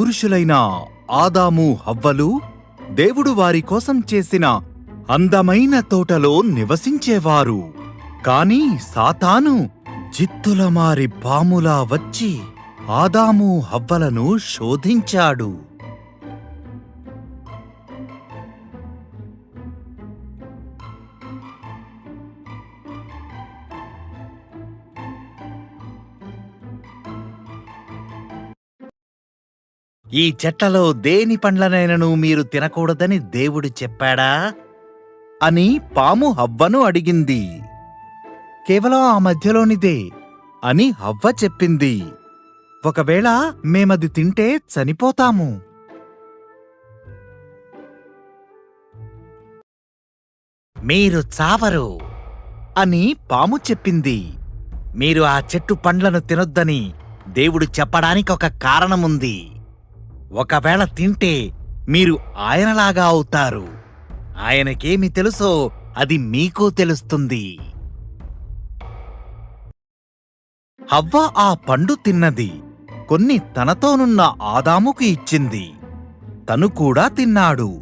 పురుషులైన ఆదాము హవ్వలు దేవుడు వారి కోసం చేసిన అందమైన తోటలో నివసించేవారు. కాని సాతాను జిత్తులమారి పాములా వచ్చి ఆదాము హవ్వలను శోధించాడు. ఈ చెట్లలో దేని పండ్లనైనను మీరు తినకూడదని దేవుడు చెప్పాడా? అని పాము హవ్వను అడిగింది. కేవలం ఆ మధ్యలోనిదే అని హవ్వ చెప్పింది. ఒకవేళ మేమది తింటే చనిపోతాము. మీరు చావరు అని పాము చెప్పింది. మీరు ఆ చెట్టు పండ్లను తినొద్దని దేవుడు చెప్పడానికి ఒక కారణముంది. ఒకవేళ తింటే మీరు ఆయనలాగా అవుతారు. ఆయనకేమి తెలుసో అది మీకు తెలుస్తుంది. హవ్వ ఆ పండు తిన్నది. కొన్ని తనతోనున్న ఆదాముకు ఇచ్చింది. తను కూడా తిన్నాడు.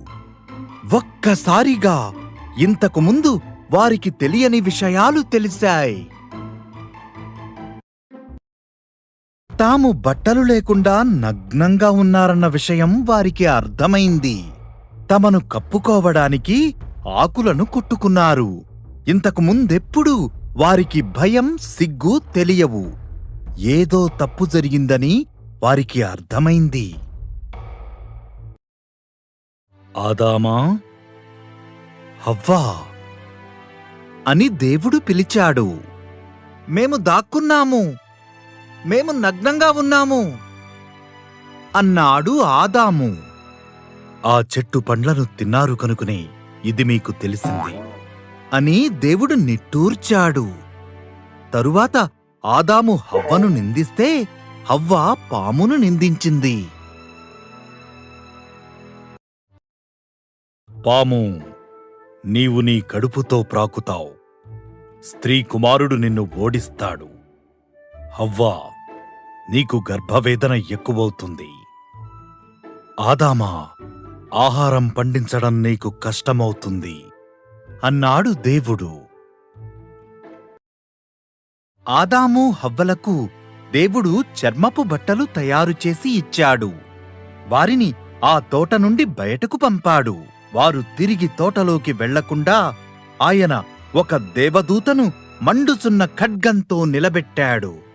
ఒక్కసారిగా ఇంతకు ముందు వారికి తెలియని విషయాలు తెలిసాయి. తాము బట్టలు లేకుండా నగ్నంగా ఉన్నారన్న విషయం వారికి అర్థమైంది. తమను కప్పుకోవడానికి ఆకులను కొట్టుకున్నారు. ఇంతకు ముందెప్పుడు వారికి భయం సిగ్గు తెలియవు. ఏదో తప్పు జరిగిందని వారికి అర్థమైంది. ఆదామా! హవ్వా! అని దేవుడు పిలిచాడు. మేము దాక్కున్నాము. మేము నగ్నంగా ఉన్నాము. అన్నాడు ఆదాము. ఆ చెట్టు పండ్లను తిన్నారు కనుకునే ఇది మీకు తెలిసింది అని దేవుడు నిట్టూర్చాడు. తరువాత ఆదాము హవ్వను నిందిస్తే హవ్వ పామును నిందించింది. పాము నీవు నీ కడుపుతో ప్రాకుతావు. స్త్రీ కుమారుడు నిన్ను ఓడిస్తాడు. హవ్వా నీకు గర్భవేదన ఎక్కువవుతుంది. ఆదామా ఆహారం పండించడం నీకు కష్టమవుతుంది. అన్నాడు దేవుడు. ఆదాము హవ్వలకు దేవుడు చర్మపు బట్టలు తయారు చేసి ఇచ్చాడు. వారిని ఆ తోట నుండి బయటకు పంపాడు. వారు తిరిగి తోటలోకి వెళ్ళకుండా ఆయన ఒక దేవదూతను మండుచున్న ఖడ్గంతో నిలబెట్టాడు.